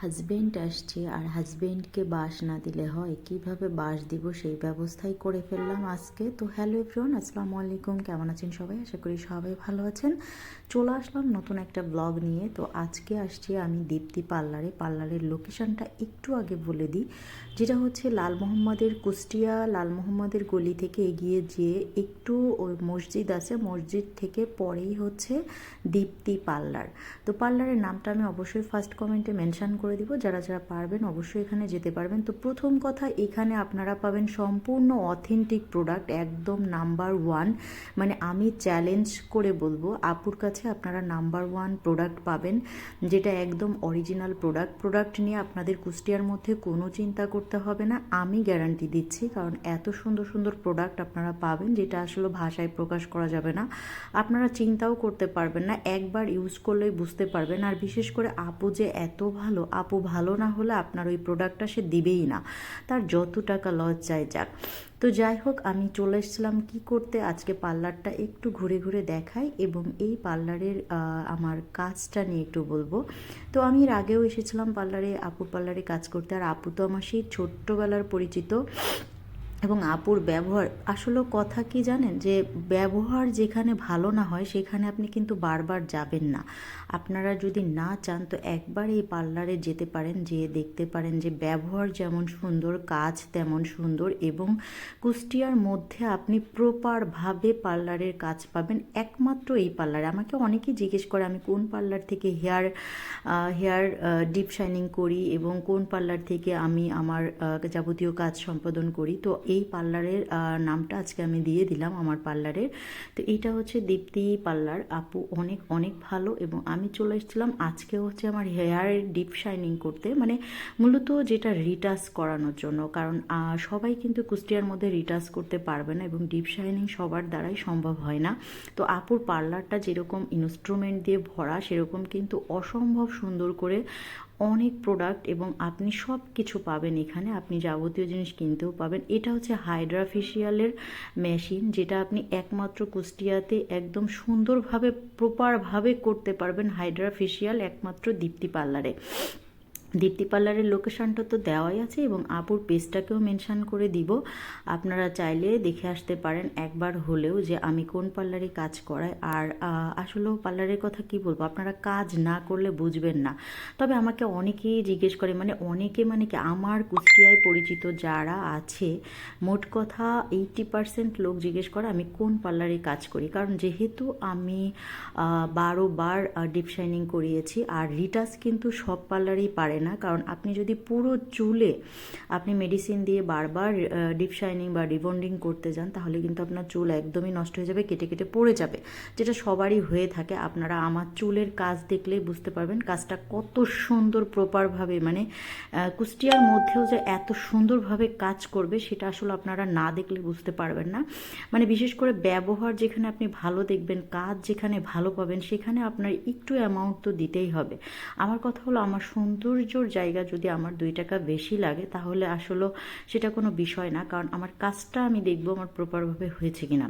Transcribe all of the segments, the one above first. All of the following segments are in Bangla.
হাজবেন্ড আসছে আর হাজবেন্ডকে বাস না দিলে হয়। কীভাবে বাস দিব সেই ব্যবস্থাই করে ফেললাম আজকে। তো হ্যালো এভরিওয়ান আসসালামু আলাইকুম। কেমন আছেন সবাই? আশা করি সবাই ভালো আছেন। চলে আসলাম নতুন একটা ব্লগ নিয়ে। তো আজকে আসছি আমি দীপ্তি পার্লারে। পার্লারের লোকেশনটা একটু আগে বলে দিই। যেটা হচ্ছে লাল মোহাম্মদের কুষ্টিয়া। লাল মোহাম্মদের গলি থেকে এগিয়ে যেয়ে একটু ওই মসজিদ আছে। মসজিদ থেকে পরেই হচ্ছে দীপ্তি পার্লার। তো পার্লারের নামটা আমি অবশ্যই ফার্স্ট কমেন্টে মেনশন করে দিব। যারা যারা পারবেন অবশ্যই এখানে যেতে পারবেন। তো প্রথম কথা, এখানে আপনারা পাবেন সম্পূর্ণ অথেন্টিক প্রোডাক্ট একদম নাম্বার ওয়ান মানে আমি চ্যালেঞ্জ করে বলব, আপুর কাছে আপনারা নাম্বার ওয়ান প্রোডাক্ট পাবেন, যেটা একদম অরিজিনাল প্রোডাক্ট প্রোডাক্ট নিয়ে আপনাদের কুষ্টিয়ার মধ্যে কোনো চিন্তা করতে হবে না। আমি গ্যারান্টি দিচ্ছি, কারণ এত সুন্দর সুন্দর প্রোডাক্ট আপনারা পাবেন, যেটা আসলে ভাষায় প্রকাশ করা যাবে না। আপনারা চিন্তাও করতে পারবেন না, একবার ইউজ করলেই বুঝতে পারবেন। আর বিশেষ করে আপু যে এত ভালো আপু ভালো না হলে আপনার ওই প্রোডাক্টটা সে দিবেই না। তার যত টাকা লস যায় যাক। তো যাই হোক, আমি চলে এসেছিলাম কী করতে? আজকে পার্লারটা একটু ঘুরে ঘুরে দেখাই এবং এই পার্লারের আমার কাজটা নিয়ে একটু বলব। তো আমি এর আগেও এসেছিলাম পার্লারে, আপু পার্লারে কাজ করতে। আর আপু তো আমার সেই ছোট্টবেলার পরিচিত। এবং আপুর ব্যবহার, আসলে কথা কি জানেন? যে ব্যবহার যেখানে ভালো না হয়, সেখানে আপনি কিন্তু বারবার যাবেন না। আপনারা যদি না চান, তো একবার এই পার্লারে যেতে পারেন যে দেখতে পারেন যে ব্যবহার যেমন সুন্দর, কাজ তেমন সুন্দর এবং কুষ্টিয়ার মধ্যে আপনি প্রপারভাবে পার্লারের কাজ পাবেন। একমাত্র এই পার্লারে। আমাকে অনেকেই জিজ্ঞেস করে, আমি কোন পার্লার থেকে হেয়ার হেয়ার ডিপ শাইনিং করি এবং কোন পার্লার থেকে আমি আমার যাবতীয় কাজ সম্পাদন করি? তো এই পার্লারের নামটা আজকে আমি দিয়ে দিলাম আমার পার্লারের। তো এইটা হচ্ছে দীপ্তি পার্লার। আপু অনেক অনেক ভালো এবং আমি চলে এসেছিলাম আজকে হচ্ছে আমার হেয়ারের ডিপ শাইনিং করতে। মানে মূলত যেটা রিটাচ করানোর জন্য। কারণ সবাই কিন্তু কুষ্টিয়ার মধ্যে রিটাচ করতে পারবে না এবং ডিপ শাইনিং সবার দ্বারাই সম্ভব হয় না। তো আপুর পার্লারটা যেরকম ইনস্ট্রুমেন্ট দিয়ে ভরা, সেরকম কিন্তু অসম্ভব সুন্দর করে অনেক প্রোডাক্ট এবং আপনি সব কিছু পাবেন এখানে। আপনি যাবতীয় জিনিস কিনতেও পাবেন। এটা হচ্ছে হাইড্রা ফেশিয়ালের মেশিন যেটা আপনি একমাত্র কুষ্টিয়াতে একদম সুন্দরভাবে প্রপারভাবে করতে পারবেন হাইড্রা ফেশিয়াল একমাত্র দীপ্তি পার্লারে। দীপ্তি পার্লারের লোকেশনটা তো দেওয়াই আছে এবং আপুর পেজটাকেও মেনশান করে দিব। আপনারা চাইলে দেখে আসতে পারেন একবার হলেও যে আমি কোন পার্লারে কাজ করাই আর আসলেও পার্লারের কথা কি বলব? আপনারা কাজ না করলে বুঝবেন না। তবে আমাকে অনেকেই জিজ্ঞেস করে মানে অনেকে মানে কি আমার কুষ্টিয়ায় পরিচিত যারা আছে, মোট কথা এইটি পার্সেন্ট লোক জিজ্ঞেস করে আমি কোন পার্লারে কাজ করি। কারণ যেহেতু আমি বারো বার ডিপ শাইনিং করিয়েছি আর রিটাস কিন্তু সব পার্লারেই পারে কারণ আপনি যদি পুরো চুলে আপনি মেডিসিন দিয়ে বারবার ডিপ শাইনিং বা রিবন্ডিং করতে যান, তাহলে কিন্তু আপনার চুল একদমই নষ্ট হয়ে যাবে, কেটে কেটে পড়ে যাবে। যেটা সবারই হয়ে থাকে, আপনারা আমার চুলের কাজ দেখলেই বুঝতে পারবেন কাজটা কত সুন্দর প্রপারভাবে মানে কুষ্টিয়ার মধ্যেও যে এত সুন্দরভাবে কাজ করবে, সেটা আসলে আপনারা না দেখলে বুঝতে পারবেন না। মানে বিশেষ করে ব্যবহার যেখানে আপনি ভালো দেখবেন, কাজ যেখানে ভালো পাবেন, সেখানে আপনার একটু অ্যামাউন্ট তো দিতেই হবে। আমার কথা হলো, আমার সৌন্দর্যর জায়গা যদি আমার দুই টাকা বেশি লাগে, তাহলে আসলে সেটা কোনো বিষয় না। কারণ আমার কাজটা আমি দেখব আমার প্রপারভাবে হয়েছে কিনা।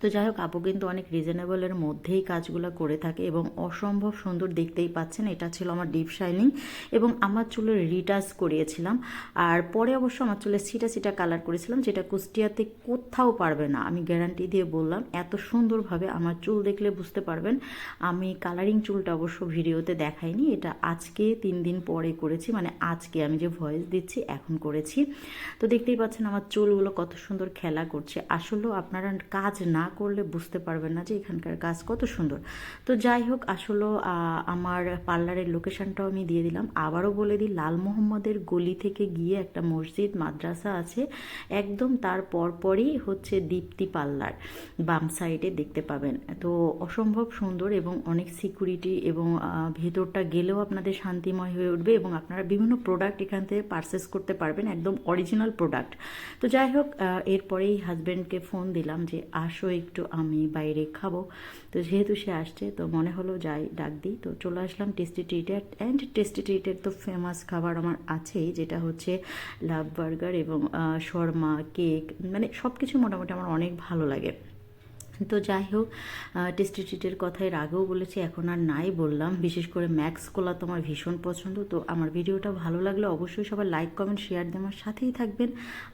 তো যাই হোক আপু কিন্তু অনেক রিজনেবলের মধ্যেই কাজগুলো করে থাকে এবং অসম্ভব সুন্দর দেখতেই পাচ্ছেন। এটা ছিল আমার ডিপ শাইনিং এবং আমার চুলের রিটাচ করিয়েছিলাম। আর পরে অবশ্য আমার চুলের সিটা সিটা কালার করেছিলাম, যেটা কুষ্টিয়াতে কোথাও পারবে না। আমি গ্যারান্টি দিয়ে বললাম, এত সুন্দরভাবে আমার চুল দেখলে বুঝতে পারবেন। আমি কালারিং চুলটা অবশ্য ভিডিওতে দেখাইনি, এটা আজকে তিন দিন পরে করেছি মানে আজকে আমি যে ভয়েস দিচ্ছি, এখন করেছি। তো দেখতেই পাচ্ছেন আমার চুলগুলো কত সুন্দর খেলা করছে। আসলেও আপনারা কাজ না করলে বুঝতে পারবেন না যে এখানকার কাজ কত সুন্দর। তো যাই হোক, আসলে আমার পার্লারের লোকেশনটাও আমি দিয়ে দিলাম। আবারও বলে দিই, লাল মোহাম্মদের গলি থেকে গিয়ে একটা মসজিদ, মাদ্রাসা আছে। একদম তার পরপরই হচ্ছে দীপ্তি পার্লার, বাম সাইডে দেখতে পাবেন। তো অসম্ভব সুন্দর এবং অনেক সিকিউরিটি এবং ভেতরটা গেলেও আপনাদের শান্তিময় হয়ে উঠবে এবং আপনারা বিভিন্ন প্রোডাক্ট এখান থেকে পারচেস করতে পারবেন, একদম অরিজিনাল প্রোডাক্ট। তো যাই হোক এরপরেই হাজব্যান্ডকে ফোন দিলাম যে, আসো একটু আমি বাইরে খাব। তো যেহেতু সে আসছে, তো মনে হলো যাই, ডাক দিই। তো চলে আসলাম টেস্টি ট্রিটের অ্যান্ড টেস্টি ট্রিটের তো ফেমাস খাবার আমার আছেই, যেটা হচ্ছে লাভ বার্গার এবং শর্মা কেক মানে সব কিছু মোটামুটি আমার অনেক ভালো লাগে। তো যাই হোক টেস্টি ট্রিটের কথা এর আগেও বলেছি, এখন আর নাই বললাম। বিশেষ করে ম্যাক্স কোলা তো আমার ভীষণ পছন্দ, তো আমার ভিডিওটা ভালো লাগলে অবশ্যই সবাই লাইক কমেন্ট শেয়ার দেওয়ার সাথেই থাকবেন।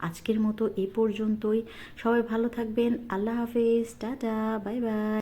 আজকের মতো এ পর্যন্তই। সবাই ভালো থাকবেন। আল্লাহ হাফেজ। টাটা। Bye bye.